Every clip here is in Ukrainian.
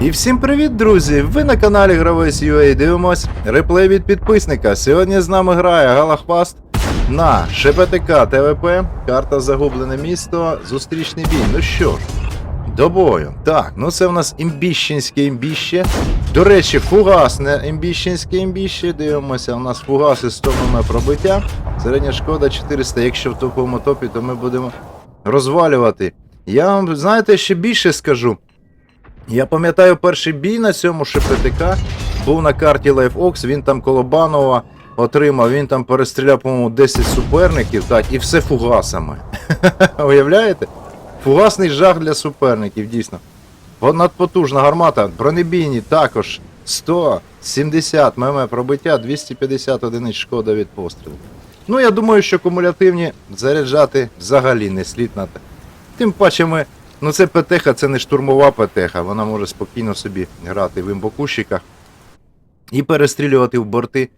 І всім привіт, друзі! Ви на каналі Гравець UA дивимось реплей від підписника. Сьогодні з нами грає Галахваст на ШПТК ТВП, карта Загублене місто, зустрічний бій. Ну що ж, до бою. Так, ну це в нас імбіщенське імбіще. До речі, фугасне імбіщенське імбіще. Дивимося, у нас фугаси 100 мм пробиття. Середня шкода 400. Якщо в топовому топі, то ми будемо розвалювати. Я вам, знаєте, ще більше скажу. Я пам'ятаю перший бій на цьому ШПТК. Був на карті LifeOx, він там коло Банова отримав, він там перестріляв, по-моєму, 10 суперників, так, і все фугасами. Уявляєте? Фугасний жах для суперників, дійсно. Надпотужна гармата, бронебійні також 170 мм пробиття, 250 одиниць шкода від пострілу. Ну, я думаю, що кумулятивні заряджати взагалі не слід на те. Тим паче ми. Ну це ПТХ, це не штурмова ПТХ, вона може спокійно собі грати в імбокущиках і перестрілювати в борти.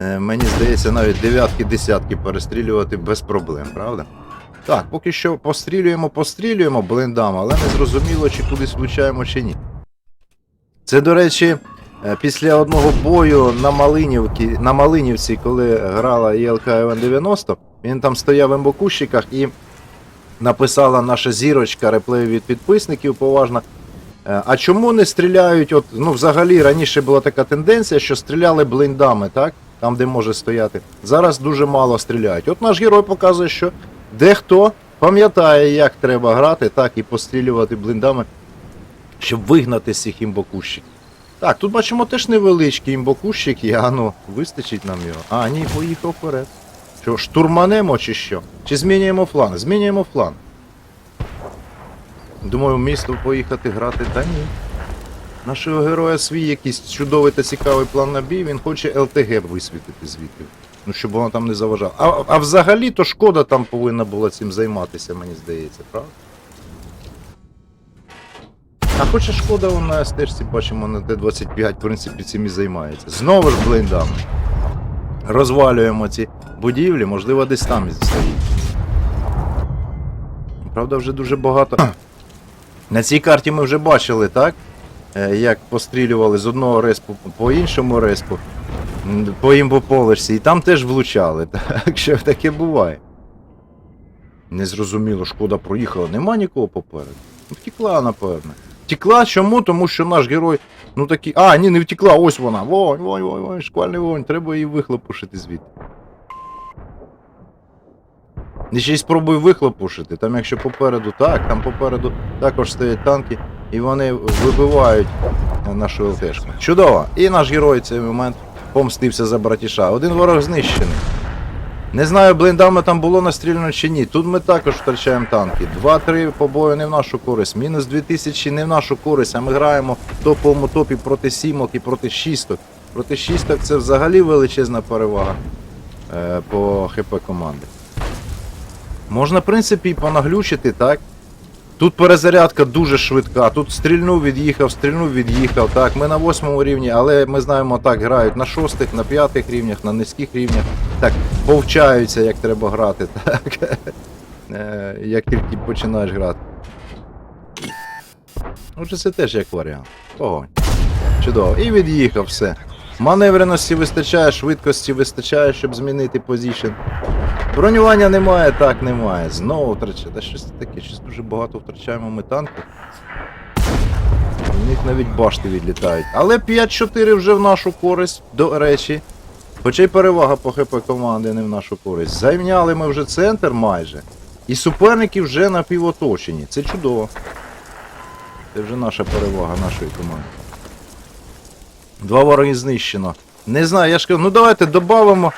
Е, мені здається, навіть дев'ятки, десятки перестрілювати без проблем, правда? Так, поки що пострілюємо, пострілюємо блиндами, але не зрозуміло, чи кудись влучаємо, чи ні. Це, до речі, е, після одного бою на Малинівці, на Малинівці, коли грала ЄЛК ВН-90, він там стояв в імбокущиках і написала наша зірочка реплею від підписників поважна. Е, А чому не стріляють? От, ну, взагалі раніше була така тенденція, що стріляли блиндами, так? Там, де може стояти. Зараз дуже мало стріляють. От наш герой показує, що дехто пам'ятає, як треба грати, так і пострілювати блиндами, щоб вигнати з цих імбокущиків. Так, тут бачимо теж невеличкий імбокущик є, а ну, вистачить нам його. А, ні, поїхав вперед. Що, штурманемо чи що? Чи змінюємо фланг? Змінюємо фланг. Думаю, в місто поїхати грати, та ні. Нашого героя свій якийсь чудовий та цікавий план на бій, він хоче ЛТГ висвітити звідти. Ну, щоб воно там не заважало. А, а взагалі то шкода там повинна була цим займатися, мені здається, правда? А хоча шкода вона на стежці бачимо на Т-25, в принципі, цим і займається. Знову ж блиндами. Розвалюємо ці будівлі, можливо, десь там стоїть. Правда, вже дуже багато. На цій карті ми вже бачили, так? Е, Як пострілювали з одного респу по іншому респу, по імбополишці, і там теж влучали. Так що таке буває. Незрозуміло, шкода проїхала, нема нікого попереду. Втекла, напевне. Втекла чому? Тому що наш герой, ну такий. А, ні, не втекла, ось вона. Вонь, вонь, вонь, вонь, шквальний вонь, треба її вихлопушити звідти. Ще й спробуй вихлопушити. Там якщо попереду так, там попереду також стоять танки, і вони вибивають нашу ЛТшку. Чудово! І наш герой цей момент помстився за братіша. Один ворог знищений. Не знаю, блиндами там було настріляно чи ні. Тут ми також втрачаємо танки. 2-3 побою не в нашу користь. Мінус 2000 не в нашу користь, а ми граємо в топовому топі проти сімок і проти шісток. Проти шісток це взагалі величезна перевага е, по ХП команди. Можна, в принципі, і понаглючити, так? Тут перезарядка дуже швидка. Тут стрільнув, від'їхав, стрільнув, від'їхав. Так, ми на восьмому рівні, але ми знаємо, так грають на шостих, на п'ятих рівнях, на низьких рівнях. Так, повчаються, як треба грати. Так. Е, Як тільки починаєш грати. Отже, це теж як варіант. Погонь. Чудово. І від'їхав все. Маневреності вистачає, швидкості вистачає, щоб змінити позицію. Бронювання немає, так немає. Знову втрачає. Та щось таке, щось дуже багато втрачаємо ми танків. У них навіть башти відлітають. Але 5-4 вже в нашу користь, до речі. Хоча й перевага по ХП команди не в нашу користь. Зайняли ми вже центр майже. І суперники вже напівоточені. Це чудово. Це вже наша перевага нашої команди. Два вороги знищено. Не знаю, я ж кажу, ну давайте додамо.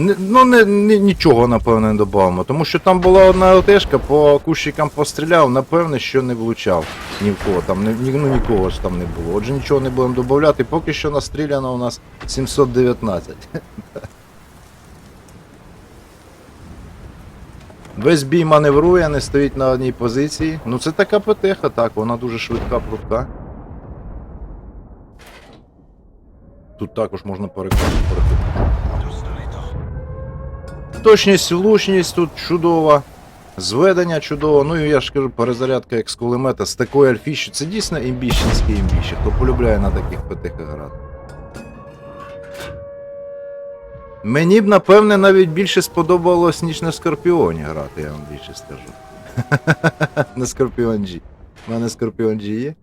Ну, не, не, нічого, напевне, не додамо. Тому що там була одна ЛТшка, по кущикам постріляв, напевне, що не влучав ні в кого. Там ні, ну, нікого ж там не було. Отже, нічого не будемо додати. Поки що настріляно у нас 719. Весь бій маневрує, не стоїть на одній позиції. Ну це така ПТХ, так, вона дуже швидка, прудка. Тут також можна переконати. Точність, влучність тут чудова. Зведення чудово, ну і я ж кажу, перезарядка як з кулемета з такою альфіщою. Це дійсно імбіщенське імбіще. Хто полюбляє на таких ПТХ грати. Мені б, напевне, навіть більше сподобалось, ніж на Скорпіоні грати, я вам більше скажу. на Скорпіон G. У мене Скорпіон G є.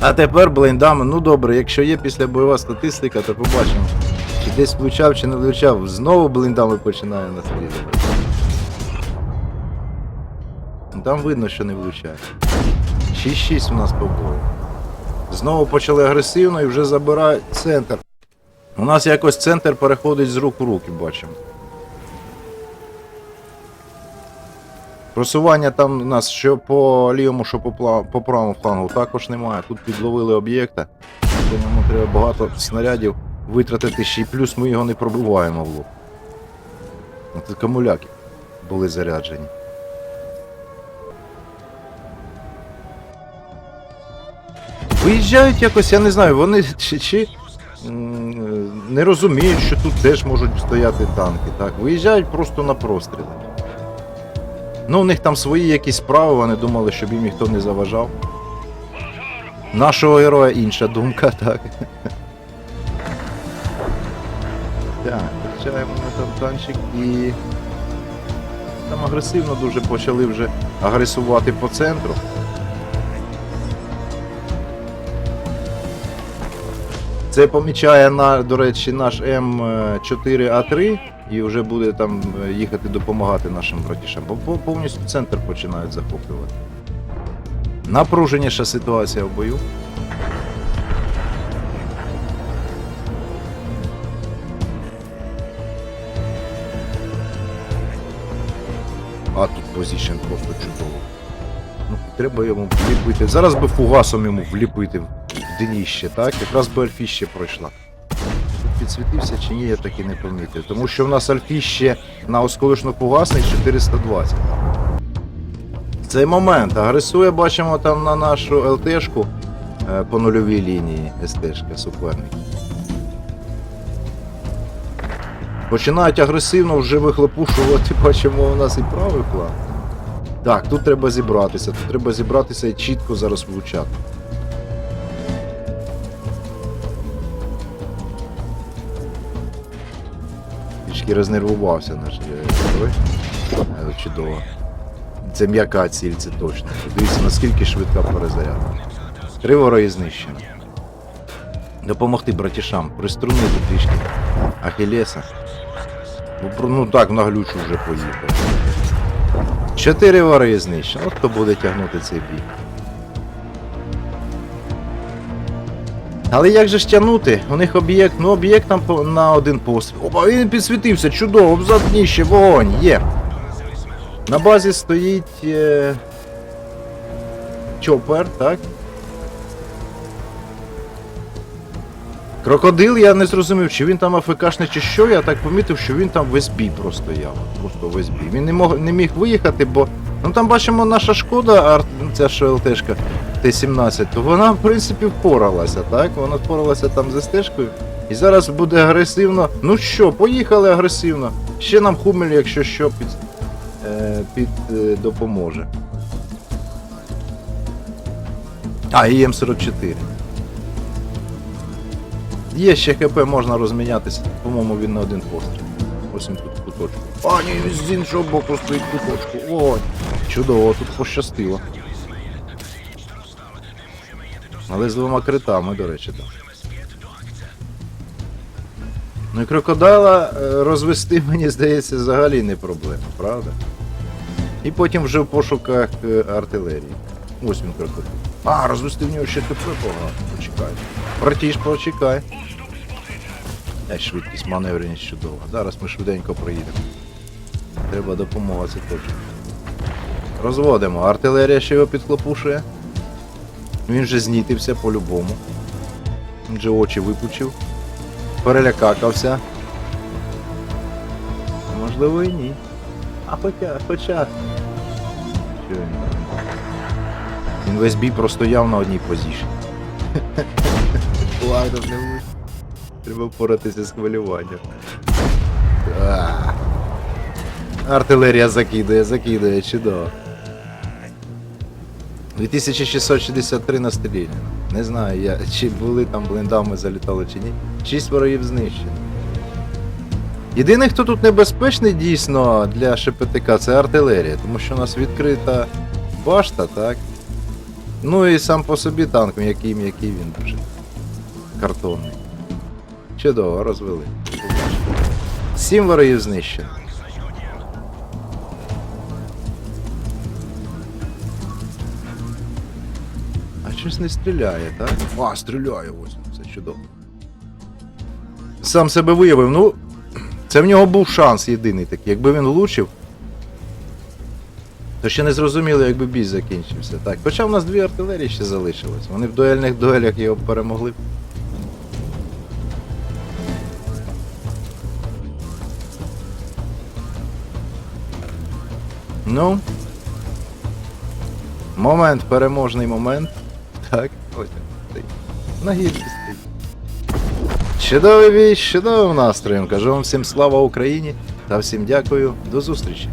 А тепер блейндами, ну добре, якщо є після бойова статистика, то побачимо. Чи десь влучав, чи не влучав. Знову блейндами починає наслідувати. Там видно, що не влучає. 6-6 у нас по бою. Знову почали агресивно і вже забирають центр. У нас якось центр переходить з рук у руки, бачимо. Просування там у нас що по лівому, що по, по правому флангу також немає. Тут підловили об'єкта. Ньому треба багато снарядів витратити ще й плюс ми його не пробиваємо в лоб. Ну, Тут камуляки були заряджені. Виїжджають якось, я не знаю, вони чи, чи не розуміють, що тут теж можуть стояти танки. Так, виїжджають просто на простріли. Ну, у них там свої якісь справи, вони думали, щоб їм ніхто не заважав. Нашого героя інша думка, так. Так, ми там танчик і. Там агресивно дуже почали вже агресувати по центру. Це помічає, на, до речі, наш М4А3 і вже буде там е, їхати допомагати нашим братішам. Бо повністю центр починають захоплювати. Напруженіша ситуація в бою. А тут позішн просто чудово. Ну, треба йому вліпити. Зараз би фугасом йому вліпити в дніще, так? Якраз би альфіще пройшла. Підсвітився чи ні, я так і не помітив. Тому що в нас альфіще на осколочно фугасний 420. В цей момент агресує, бачимо там на нашу ЛТшку е, по нульовій лінії СТшка суперник. Починають агресивно вже вихлопушувати, бачимо у нас і правий план. Так, тут треба зібратися, тут треба зібратися і чітко зараз влучати. Трішки рознервувався наш е, герой. Е, Чудово. Це м'яка ціль, це точно. Дивіться, наскільки швидка перезарядка. Три вороги знищені. Допомогти братішам, приструнити трішки Ахілеса. Ну, Ну так, наглючу вже поїхав. Чотири вори знищено. От хто буде тягнути цей бій. Але як же ж тягнути? У них об'єкт, ну об'єкт там на один постріл. Опа, він підсвітився, чудово, взад дніще, вогонь, є. На базі стоїть. Е... Чопер, так? Крокодил, я не зрозумів, чи він там АФКшний, чи що, я так помітив, що він там весь бій просто яв. Просто весь бій. Він не, мог, не міг виїхати, бо. Ну там бачимо наша шкода, ця ЛТшка Т-17, то вона, в принципі, впоралася, так? Вона впоралася там з стежкою. І зараз буде агресивно. Ну що, поїхали агресивно. Ще нам Хумель, якщо що, під, е, під е, допоможе. А, і М44. Є ще ХП, можна розмінятися. По-моєму, він на один постріл. Ось він тут куточку. А, ні, він з іншого боку стоїть куточку. Ой, чудово, тут пощастило. Але з двома критами, до речі, так. Ну і крокодила е, розвести, мені здається, взагалі не проблема, правда? І потім вже в пошуках е, артилерії. Ось він крокодил. А, розвести в нього ще ТП погано. Почекай. Братіш, почекай. Е, швидкість, маневреність чудова. Зараз ми швиденько проїдемо. Треба допомога, це точно. Розводимо. Артилерія ще його підхлопушує. Він же знітився по-любому. Він же очі випучив. Перелякакався. Можливо і ні. А хоча, хоча. Що він? Він весь бій простояв на одній позиції. Ладно, не. Треба впоратися з хвилюванням. Артилерія закидує, закидує, чудово. 2663 на стрілі. Не знаю, я, чи були там блиндами залітали чи ні. Шість ворогів знищено. Єдиний, хто тут небезпечний дійсно для ШПТК, це артилерія, тому що у нас відкрита башта, так? Ну і сам по собі танк, м'який, м'який він дуже. Картонний. Чудово, розвели. Сім ворогів знищено. А щось не стріляє, так? А, стріляє ось. Це чудово. Сам себе виявив, ну. Це в нього був шанс єдиний такий. Якби він влучив, то ще не зрозуміло, якби бій закінчився. Так. Хоча в нас дві артилерії ще залишилось. Вони в дуельних дуелях його перемогли. Ну. Момент, переможний момент. Так, ось. На гірці. Чудовий бій, чудовим настроєм. Кажу вам всім слава Україні та всім дякую. До зустрічі.